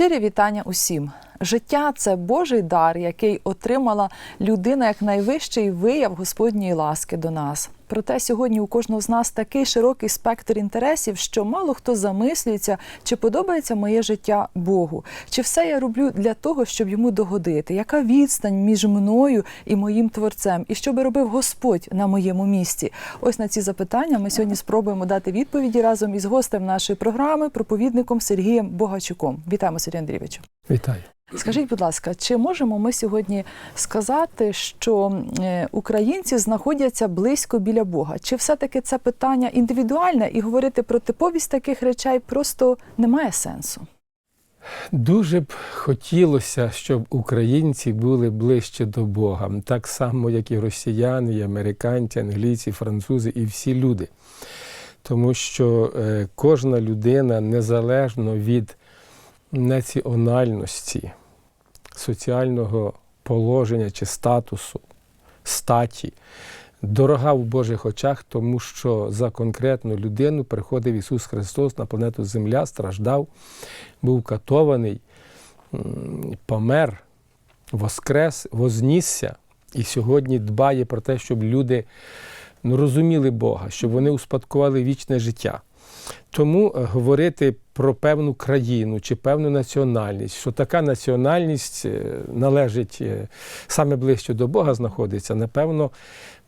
Щирі вітання усім. Життя це Божий дар, який отримала людина як найвищий вияв Господньої ласки до нас. Проте сьогодні у кожного з нас такий широкий спектр інтересів, що мало хто замислюється, чи подобається моє життя Богу, чи все я роблю для того, щоб йому догодити, яка відстань між мною і моїм творцем, і що би робив Господь на моєму місці. Ось на ці запитання ми сьогодні спробуємо дати відповіді разом із гостем нашої програми, проповідником Сергієм Богачуком. Вітаємо, Сергій Андрійовичу. Вітаю. Скажіть, будь ласка, чи можемо ми сьогодні сказати, що е, українці знаходяться близько біля Бога? Чи все-таки це питання індивідуальне і говорити про типовість таких речей просто немає сенсу? Дуже б хотілося, щоб українці були ближче до Бога, так само, як і росіяни, і американці, англійці, французи і всі люди. Тому що е, кожна людина незалежно від національності, соціального положення чи статусу, статі, дорога в Божих очах, тому що за конкретну людину приходив Ісус Христос на планету Земля, страждав, був катований, помер, воскрес, вознісся і сьогодні дбає про те, щоб люди ну, розуміли Бога, щоб вони успадкували вічне життя. Тому е, говорити про певну країну чи певну національність, що така національність е, належить е, саме ближче до Бога знаходиться, напевно,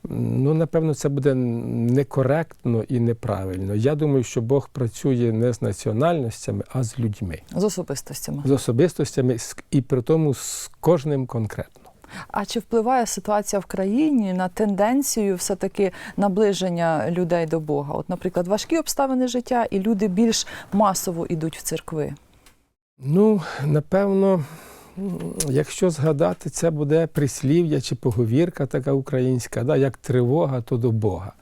ну, напевно, це буде некоректно і неправильно. Я думаю, що Бог працює не з національностями, а з людьми, З особистостями. з особистостями і при тому з кожним конкретно. А чи впливає ситуація в країні на тенденцію все-таки наближення людей до Бога? От, наприклад, важкі обставини життя, і люди більш масово йдуть в церкви. Ну, напевно, якщо згадати, це буде прислів'я чи поговірка така українська, да, як тривога, то до Бога.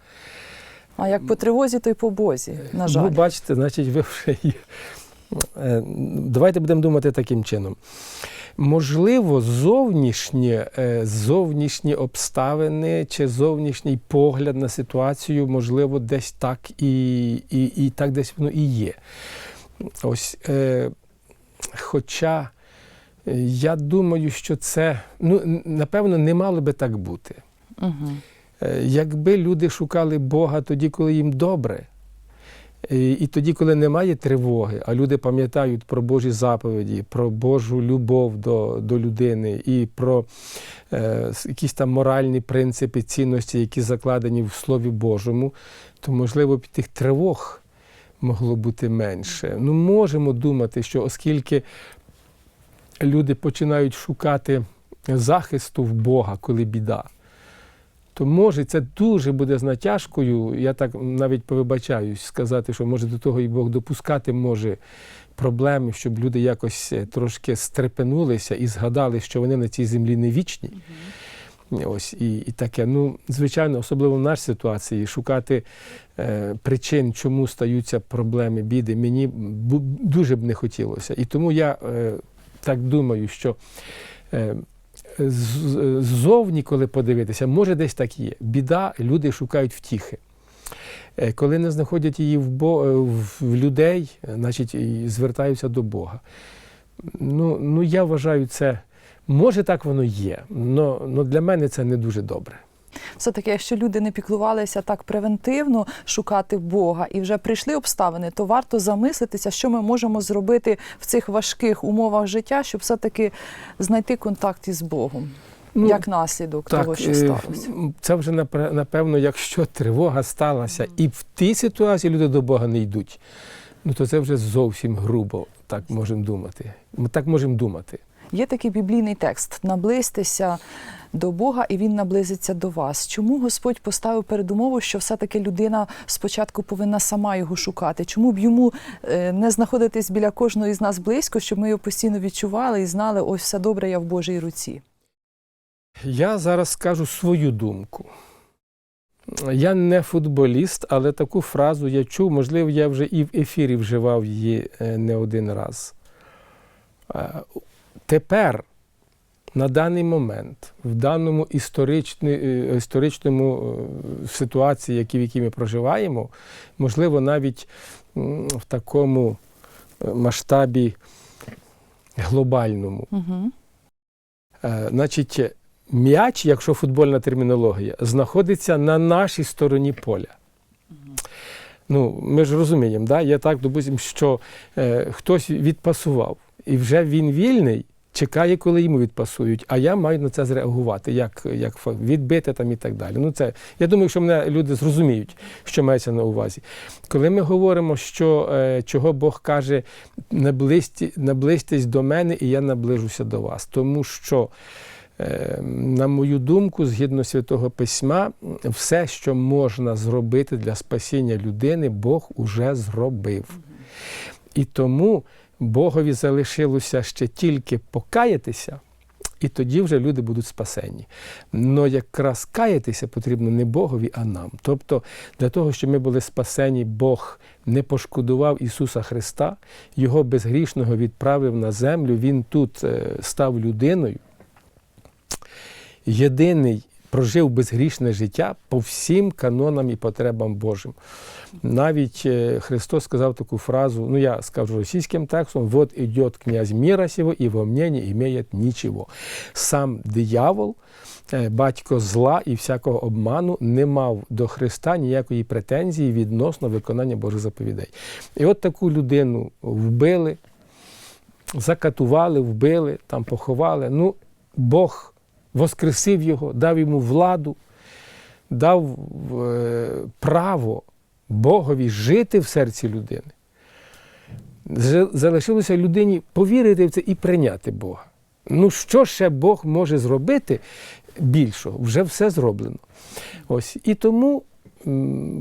А як по тривозі, то й по Бозі, на жаль. Ну, бачите, значить, ви вже є. Е, Давайте будемо думати таким чином. Можливо, зовнішні, е, зовнішні обставини чи зовнішній погляд на ситуацію, можливо, десь так і, і, і так десь воно і є. Ось, е, хоча е, я думаю, що це, ну, напевно, не мало би так бути. Угу. Якби люди шукали Бога тоді, коли їм добре, і і тоді, коли немає тривоги, а люди пам'ятають про Божі заповіді, про Божу любов до, до людини і про е, якісь там моральні принципи, цінності, які закладені в Слові Божому, то, можливо, б тих тривог могло бути менше. Ну, можемо думати, що оскільки люди починають шукати захисту в Бога, коли біда. То може це дуже буде з натяжкою. Я так навіть повибачаюсь сказати, що може до того і Бог допускати може проблеми, щоб люди якось е, трошки стрепенулися і згадали, що вони на цій землі не вічні. Ось і, і таке. Ну, звичайно, особливо в нашій ситуації, шукати е, причин, чому стаються проблеми, біди, мені дуже б не хотілося. І тому я е, так думаю, що. Е, ззовні, коли подивитися, може десь так є. Біда, люди шукають втіхи. Е, Коли не знаходять її в, Бо, е, в людей, е, значить звертаються до Бога. Ну, ну я вважаю, це може так воно є, але для мене це не дуже добре. Все-таки, якщо люди не піклувалися так превентивно шукати Бога і вже прийшли обставини, то варто замислитися, що ми можемо зробити в цих важких умовах життя, щоб все-таки знайти контакт із Богом. Ну, як наслідок того, що е, сталося. Це вже напевно, якщо тривога сталася, і в тій ситуації люди до Бога не йдуть, ну то це вже зовсім грубо, так можемо думати. Ми так можемо думати. Є такий біблійний текст: наблизьтеся до Бога, і він наблизиться до вас. Чому Господь поставив передумову, що все-таки людина спочатку повинна сама його шукати? Чому б йому е, не знаходитись біля кожного із нас близько, щоб ми його постійно відчували і знали, ось все добре, я в Божій руці? Я зараз скажу свою думку. Я не футболіст, але таку фразу я чув, можливо, я вже і в ефірі вживав її е, не один раз. Тепер, на даний момент, в даному е, історичному е, ситуації, в якій ми проживаємо, можливо, навіть в такому е, масштабі глобальному. Угу. Значить, м'яч, якщо футбольна термінологія, знаходиться на нашій стороні поля. Ну, ми ж розуміємо, да? є так, допустим, що е, хтось відпасував, і вже він вільний, чекає, коли йому відпасують, а я маю на це зреагувати, як, як відбити там і так далі. Ну, це, я думаю, що мене люди зрозуміють, що мається на увазі. Коли ми говоримо, що е, чого Бог каже, наблизьтесь до мене, і я наближуся до вас. Тому що, е, на мою думку, згідно Святого Письма, все, що можна зробити для спасіння людини, Бог уже зробив. І тому Богові залишилося ще тільки покаятися. І тоді вже люди будуть спасені. Но якраз каятися потрібно не Богові, а нам. Тобто, для того, щоб ми були спасені, Бог не пошкодував Ісуса Христа, Його безгрішного відправив на землю, Він тут е, став людиною. Єдиний прожив безгрішне життя по всім канонам і потребам Божим. Навіть е, Христос сказав таку фразу, ну я скажу російським текстом: «Вот идет князь мира сего, и во мне не имеет ничего». Сам диявол, е, батько зла і всякого обману, не мав до Христа ніякої претензії відносно виконання Божих заповідей. І от таку людину вбили, закатували, вбили, там поховали. Ну, Бог воскресив його, дав йому владу, дав е, право Богові жити в серці людини. Залишилося людині повірити в це і прийняти Бога. Ну, що ще Бог може зробити більшого? Вже все зроблено. Ось. І тому,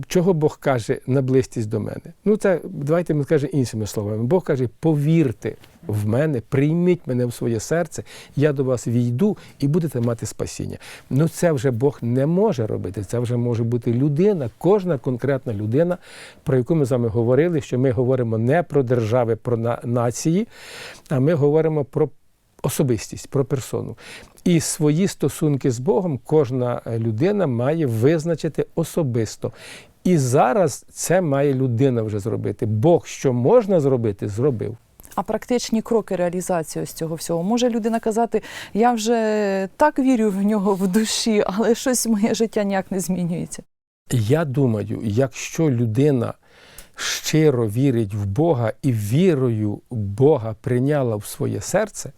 чого Бог каже, наблизьтесь до мене? Ну, це давайте ми скажемо іншими словами. Бог каже, повірте в мене, прийміть мене в своє серце, я до вас війду і будете мати спасіння. Ну, це вже Бог не може робити. Це вже може бути людина, кожна конкретна людина, про яку ми з вами говорили, що ми говоримо не про держави, про на- нації, а ми говоримо про особистість, про персону. І свої стосунки з Богом кожна людина має визначити особисто. І зараз це має людина вже зробити. Бог, що можна зробити, зробив. А практичні кроки реалізації ось цього всього може людина казати: я вже так вірю в нього в душі, але щось моє життя ніяк не змінюється. Я думаю, якщо людина щиро вірить в Бога і вірою Бога прийняла в своє серце,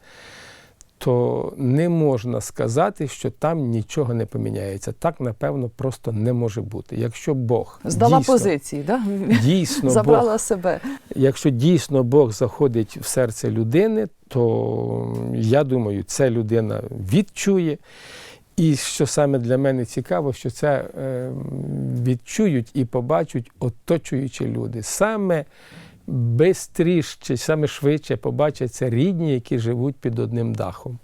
то не можна сказати, що там нічого не поміняється. Так, напевно, просто не може бути. Якщо Бог Здала дійсно, позиції, да? дійсно забрала Бог, себе. якщо дійсно Бог заходить в серце людини, то я думаю, це людина відчує. І що саме для мене цікаво, що це е, відчують і побачать оточуючі люди. Саме бистріше, саме швидше побачать це рідні, які живуть під одним дахом.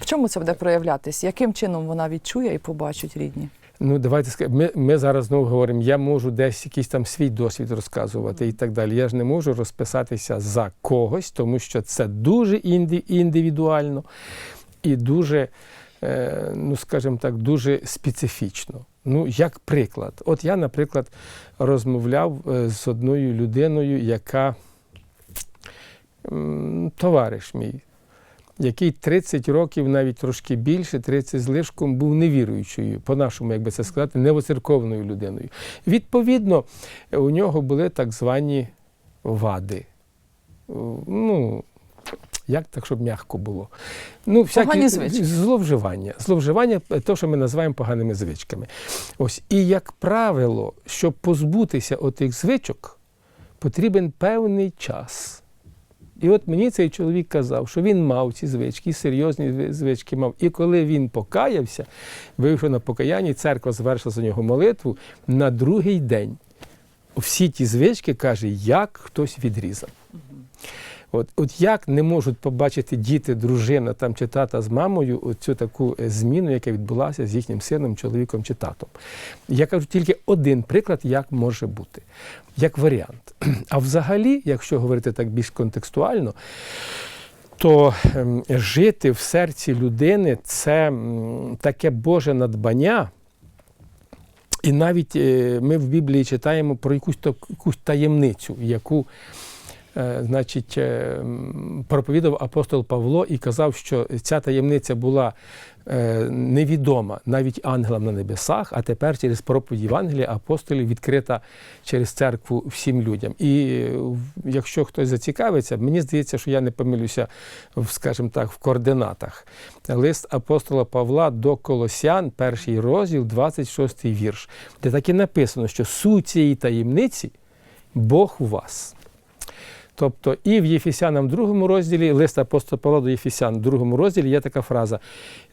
В чому це буде проявлятись? Яким чином вона відчує і побачить рідні? Ну, давайте скажемо, ми, ми зараз знову говоримо, я можу десь якийсь там свій досвід розказувати і так далі. Я ж не можу розписатися за когось, тому що це дуже інди, індивідуально і дуже, ну скажімо так, дуже специфічно. Ну, як приклад, от я, наприклад, розмовляв е, з одною людиною, яка товариш мій, який 30 років, навіть трошки більше, 30 з лишком, був невіруючою, по-нашому, як би це сказати, невоцерковною людиною. Відповідно, у нього були так звані вади. Ну, як так, щоб м'яко було? Ну, Погані звички. зловживання. Зловживання те, що ми називаємо поганими звичками. Ось. І, як правило, щоб позбутися отих звичок, потрібен певний час. І от мені цей чоловік казав, що він мав ці звички, серйозні звички мав. І коли він покаявся, вийшов на покаяння, церква звершила за нього молитву на другий день. Всі ті звички, каже, як хтось відрізав. От, от як не можуть побачити діти, дружина там чи тата з мамою цю таку е, зміну, яка відбулася з їхнім сином, чоловіком чи татом. Я кажу тільки один приклад, як може бути, як варіант. А взагалі, якщо говорити так більш контекстуально, то ем, жити в серці людини це таке Боже надбання. І навіть е, ми в Біблії читаємо про якусь, якусь таємницю, яку значить, е, проповідав апостол Павло і казав, що ця таємниця була е, невідома навіть ангелам на небесах, а тепер через проповідь Євангелія апостолів відкрита через церкву всім людям. І е, якщо хтось зацікавиться, мені здається, що я не помилюся, скажімо так, в координатах. Лист апостола Павла до Колосян, перший розділ, 26 вірш, де так і написано, що суть цієї таємниці Бог у вас. Тобто і в Єфесянам другому розділі, лист апостола Павла до Єфесян, в другому розділі є така фраза,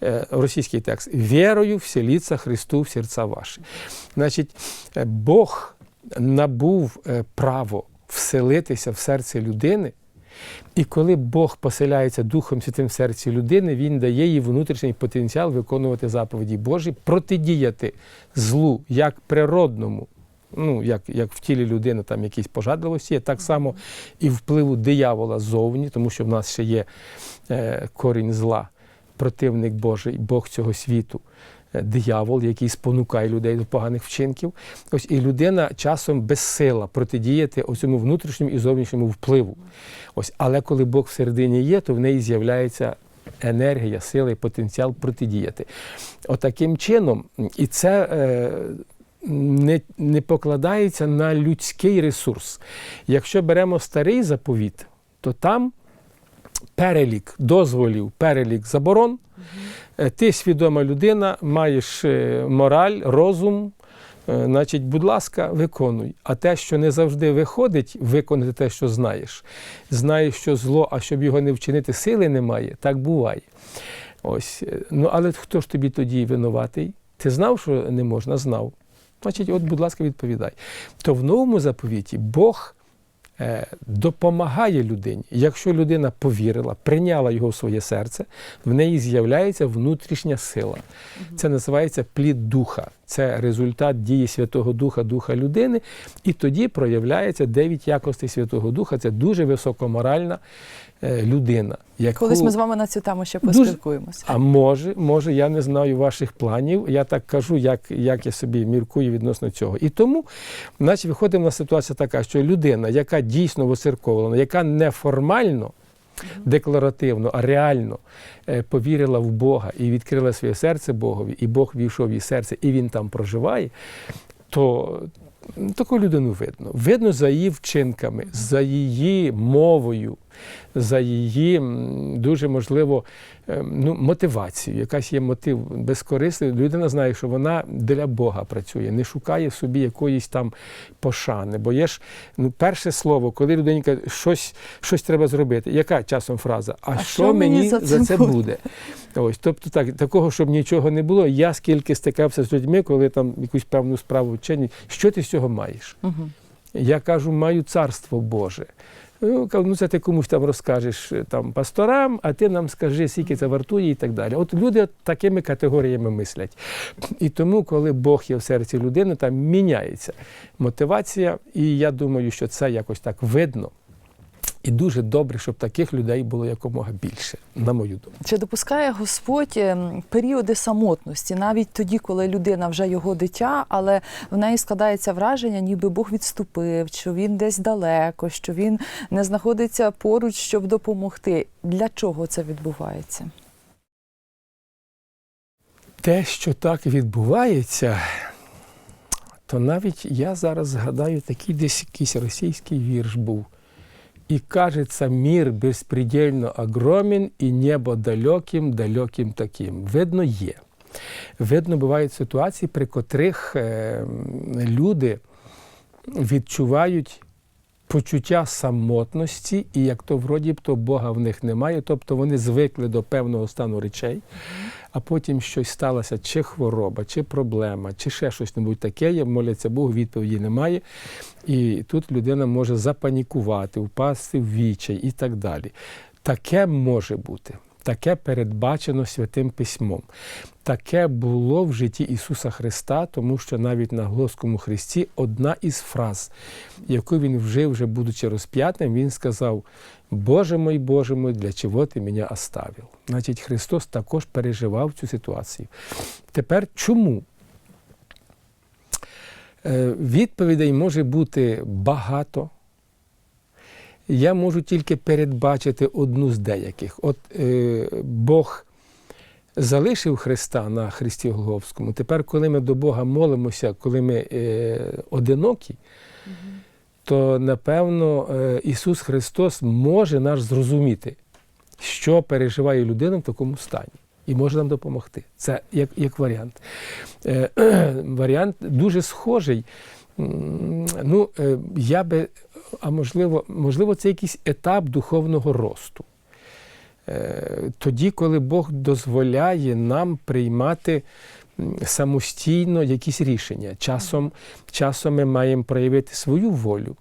е, російський текст: Вірою вселіться Христу в серця ваші. Значить, е, Бог набув е, право вселитися в серце людини. І коли Бог поселяється Духом Святим в серці людини, Він дає їй внутрішній потенціал виконувати заповіді Божі, протидіяти злу як природному, ну як, як в тілі людини там якісь пожадливості, є, так само і впливу диявола ззовні, тому що в нас ще є е, корінь зла, противник Божий, Бог цього світу. е, Диявол, який спонукає людей до поганих вчинків. Ось і людина часом безсила протидіяти цьому внутрішньому і зовнішньому впливу. Ось, але коли Бог всередині є, то в неї з'являється енергія, сила і потенціал протидіяти. Отаким чином, і це е, не, не покладається на людський ресурс. Якщо беремо старий заповіт, то там перелік дозволів, перелік заборон. Е, Ти свідома людина, маєш е, мораль, розум. е, Значить, будь ласка, виконуй. А те, що не завжди виходить, виконати те, що знаєш. Знаєш, що зло, а щоб його не вчинити, сили немає, так буває. Ось. Ну, але хто ж тобі тоді винуватий? Ти знав, що не можна? Знав. Значить, от, будь ласка, відповідай. То в новому заповіті Бог е, допомагає людині. Якщо людина повірила, прийняла його в своє серце, в неї з'являється внутрішня сила. Це називається плід духа. Це результат дії Святого Духа, Духа людини. І тоді проявляється дев'ять якостей Святого Духа. Це дуже високоморальна людина. Яку... Колись ми з вами на цю тему ще Дуже- поспілкуємося. А може, може, я не знаю ваших планів. Я так кажу, як, як я собі міркую відносно цього. І тому, значить, виходимо на ситуація така, що людина, яка дійсно воцерковлена, яка не формально, декларативно, а реально е, повірила в Бога і відкрила своє серце Богові, і Бог війшов в її серце, і він там проживає, то таку людину видно. Видно за її вчинками, за її мовою, за її дуже можливо ем, ну, мотивацією. Якась є мотив безкорисний. Людина знає, що вона для Бога працює, не шукає собі якоїсь там пошани. Бо є ж ну, перше слово, коли людині каже, щось, щось треба зробити. Яка часом фраза? А, що, мені за це буде? Ось, тобто так, такого, щоб нічого не було. Я скільки стикався з людьми, коли там якусь певну справу чинять, що ти з цього маєш? Угу. Я кажу, маю царство Боже. Ну, ну це ти комусь там розкажеш е, там, пасторам, а ти нам скажи, скільки це вартує і так далі. От люди такими категоріями мислять. І тому, коли Бог є в серці людини, там міняється мотивація, і я думаю, що це якось так видно. І дуже добре, щоб таких людей було якомога більше, на мою думку. Чи допускає Господь ем, періоди самотності, навіть тоді, коли людина вже його дитя, але в неї складається враження, ніби Бог відступив, що він десь далеко, що він не знаходиться поруч, щоб допомогти. Для чого це відбувається? те, що так відбувається, то навіть я зараз згадаю такий десь якийсь російський вірш був. І кажеться, мір беспредельно огромен, і небо далеким, далеким таким. Видно, є. Видно, бувають ситуації, при котрих е, люди відчувають почуття самотності, і як то вроді б то Бога в них немає, тобто вони звикли до певного стану речей, а потім щось сталося, чи хвороба, чи проблема, чи ще щось небудь таке, Я моляться Богу, відповіді немає. І тут людина може запанікувати, впасти в вічай і так далі. Таке може бути. Таке передбачено Святим Письмом. Таке було в житті Ісуса Христа, тому що навіть на Глоскому Христі одна із фраз, яку він вжив, вже будучи розп'ятим, він сказав: Боже мой, Боже мой, для чого ти мене оставив? Значить, Христос також переживав цю ситуацію. Тепер чому? Е, Відповідей може бути багато. Я можу тільки передбачити одну з деяких. От е, Бог залишив Христа на Христі Голговському. Тепер, коли ми до Бога молимося, коли ми е, одинокі, то напевно е, Ісус Христос може нас зрозуміти, що переживає людина в такому стані. І може нам допомогти. Це як, як варіант. Е, варіант дуже схожий. Ну, е, я би, а можливо, можливо, це якийсь етап духовного росту. Е, Тоді, коли Бог дозволяє нам приймати самостійно якісь рішення. Часом, часом ми маємо проявити свою волю,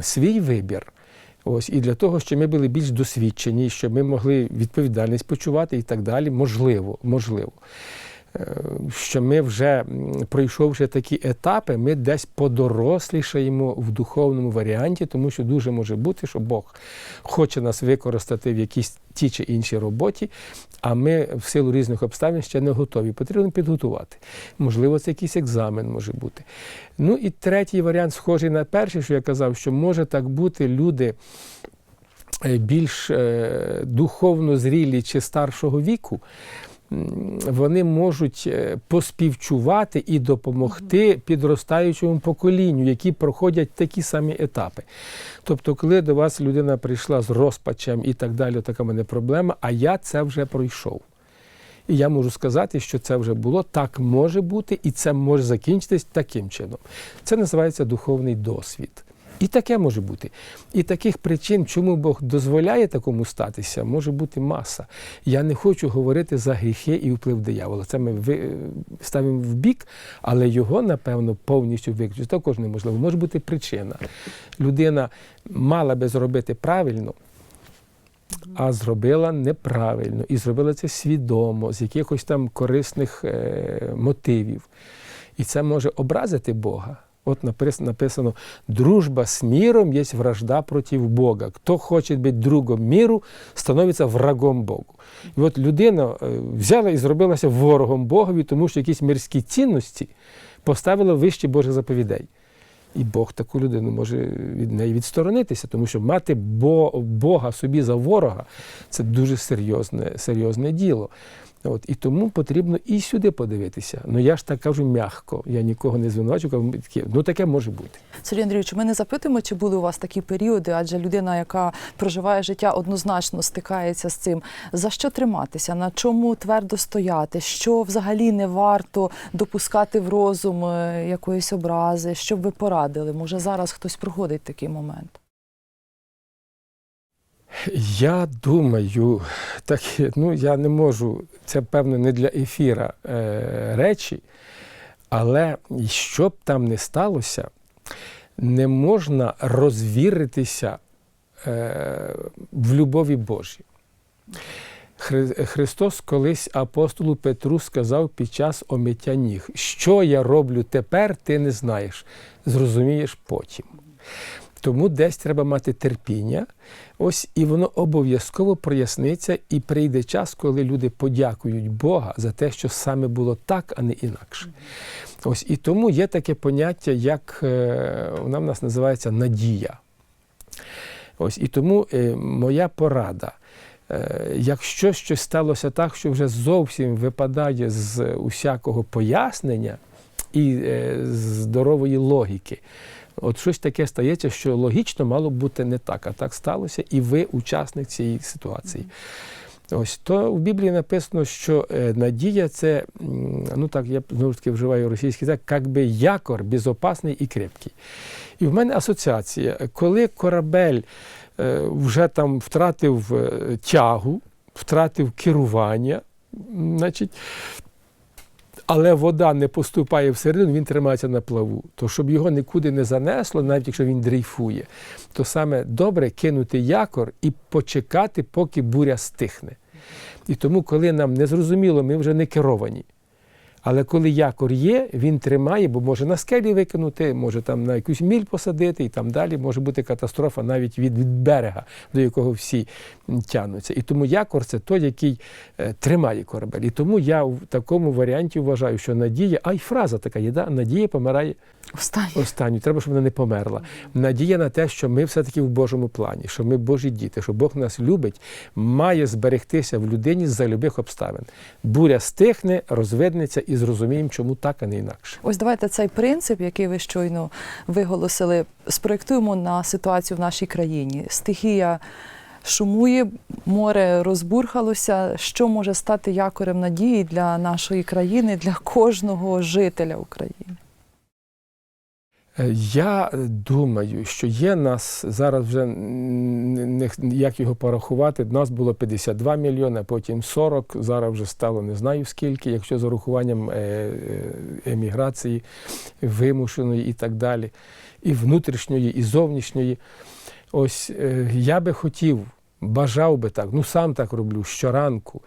свій вибір. Ось, і для того, щоб ми були більш досвідчені, щоб ми могли відповідальність почувати і так далі, можливо, можливо. Що ми вже пройшовши такі етапи, ми десь подорослішаємо в духовному варіанті, тому що дуже може бути, що Бог хоче нас використати в якійсь тій чи іншій роботі, а ми в силу різних обставин ще не готові. Потрібно підготувати. Можливо, це якийсь екзамен може бути. Ну і третій варіант, схожий на перший, що я казав, що може так бути люди е, більш е, духовно зрілі чи старшого віку. Вони можуть е, поспівчувати і допомогти підростаючому поколінню, які проходять такі самі етапи. Тобто, коли до вас людина прийшла з розпачем і так далі, така мене проблема, а я це вже пройшов. І я можу сказати, що це вже було, так може бути, і це може закінчитись таким чином. Це називається духовний досвід. І таке може бути. І таких причин, чому Бог дозволяє такому статися, може бути маса. Я не хочу говорити за гріхи і вплив диявола. Це ми ви- ставимо в бік, але його, напевно, повністю виключити також неможливо. Може бути причина. Людина мала би зробити правильно, а зробила неправильно. І зробила це свідомо, з якихось там корисних е, мотивів. І це може образити Бога. От напис- написано: дружба з міром є вражда проти Бога. Хто хоче бути другом міру, становиться врагом Богу. І от людина е, взяла і зробилася ворогом Богові, тому що якісь мирські цінності поставила вище Божих заповідей. І Бог таку людину може від неї відсторонитися, тому що мати Бога собі за ворога це дуже серйозне, серйозне діло. От, і тому потрібно і сюди подивитися. Ну я ж так кажу м'яко, я нікого не звинувачую, кажу, ну таке може бути. Сергій Андрійович, ми не запитуємо, чи були у вас такі періоди, адже людина, яка проживає життя, однозначно стикається з цим. За що триматися? На чому твердо стояти? Що взагалі не варто допускати в розум е, якоїсь образи? Що б ви порадили? Може, зараз хтось проходить такий момент? Я думаю, так, ну я не можу, це певно не для ефіра е, речі, але що б там не сталося, не можна розвіритися е, в любові Божій. Хри- Христос колись апостолу Петру сказав під час омиття ніг, що я роблю тепер, ти не знаєш, зрозумієш потім. Тому десь треба мати терпіння, ось і воно обов'язково проясниться, і прийде час, коли люди подякують Бога за те, що саме було так, а не інакше. Ось і тому є таке поняття, як е, вона в нас називається надія. Ось і тому е, моя порада. Е, Якщо щось сталося так, що вже зовсім випадає з усякого пояснення і здорової логіки, от щось таке стається, що логічно мало б бути не так, а так сталося, і ви учасник цієї ситуації. Ось то в Біблії написано, що е, надія це, ну так, я знову ж таки вживаю російський так, як би якор безопасний і крепкий. І в мене асоціація, коли корабель е, вже там втратив е, тягу, втратив керування, значить, але вода не поступає всередину, він тримається на плаву. То щоб його нікуди не занесло, навіть якщо він дрейфує, то саме добре кинути якор і почекати, поки буря стихне. І тому, коли нам не зрозуміло, ми вже не керовані. Але коли якор є, він тримає, бо може на скелі викинути, може там на якусь міль посадити, і там далі може бути катастрофа навіть від, від берега, до якого всі тягнуться. І тому якор це той, який е, тримає корабель. І тому я в такому варіанті вважаю, що надія, а й фраза така є, да? надія помирає останню. Треба, щоб вона не померла. Надія на те, що ми все-таки в Божому плані, що ми Божі діти, що Бог нас любить, має зберегтися в людині за любих обставин. Буря стихне, розвиднеться і зрозуміємо, чому так, а не інакше. Ось давайте цей принцип, який ви щойно виголосили, спроєктуємо на ситуацію в нашій країні. Стихія шумує, море розбурхалося. Що може стати якорем надії для нашої країни, для кожного жителя України? Е, Я думаю, що є нас зараз вже не, як його порахувати. Нас було 52 мільйони, потім 40, зараз вже стало не знаю скільки, якщо з урахуванням е, е, еміграції вимушеної і так далі, і внутрішньої, і зовнішньої. Ось е, я би хотів, бажав би так, ну сам так роблю щоранку.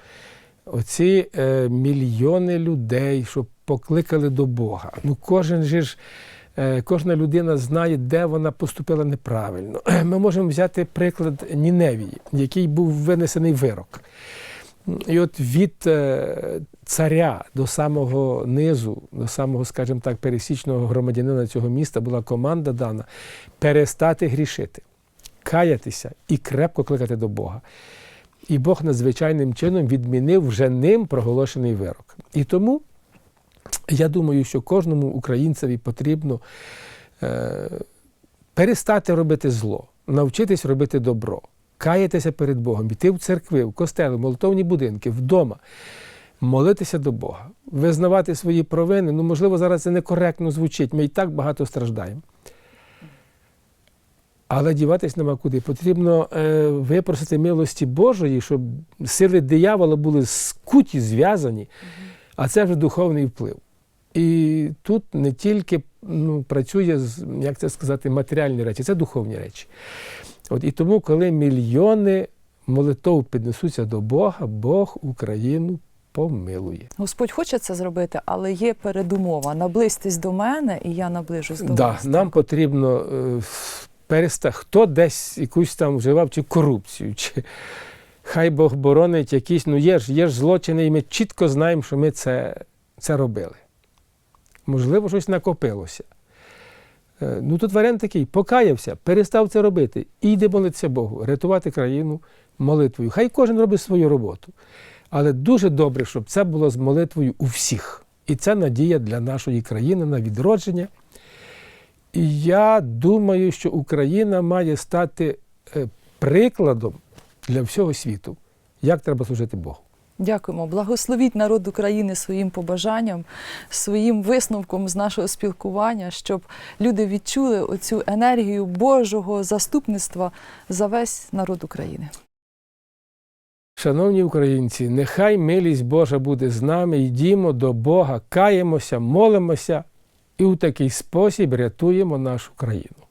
Оці е, мільйони людей, щоб покликали до Бога. Ну, кожен же ж. Е, Кожна людина знає, де вона поступила неправильно. Ми можемо взяти приклад Ніневії, який був винесений вирок. І от від е, царя до самого низу, до самого, скажімо так, пересічного громадянина цього міста була команда дана перестати грішити, каятися і крепко кликати до Бога. І Бог надзвичайним чином відмінив вже ним проголошений вирок. І тому я думаю, що кожному українцеві потрібно е, перестати робити зло, навчитись робити добро, каятися перед Богом, йти в церкви, в костели, в молитовні будинки, вдома, молитися до Бога, визнавати свої провини. Ну, можливо, зараз це некоректно звучить, ми і так багато страждаємо. Але діватись нема куди. Потрібно е, випросити милості Божої, щоб сили диявола були скуті, зв'язані, а це вже духовний вплив. І тут не тільки ну, працює, як це сказати, матеріальні речі, це духовні речі. От, і тому, коли мільйони молитов піднесуться до Бога, Бог Україну помилує. Господь хоче це зробити, але є передумова. Наблизьтесь до мене, і я наближусь до Да, вас. нам потрібно е, перестати, хто десь якусь там вживав чи корупцію, чи хай Бог боронить якісь, ну є ж, є ж злочини, і ми чітко знаємо, що ми це, це робили. Можливо, щось накопилося. Е, Ну тут варіант такий: покаявся, перестав це робити і йде молитися Богу, рятувати країну молитвою. Хай кожен робить свою роботу. Але дуже добре, щоб це було з молитвою у всіх. І це надія для нашої країни на відродження. І я думаю, що Україна має стати е, прикладом для всього світу, як треба служити Богу. Дякуємо. Благословіть народ України своїм побажанням, своїм висновком з нашого спілкування, щоб люди відчули оцю енергію Божого заступництва за весь народ України. Шановні українці, нехай милість Божа буде з нами, йдімо до Бога, каємося, молимося і у такий спосіб рятуємо нашу країну.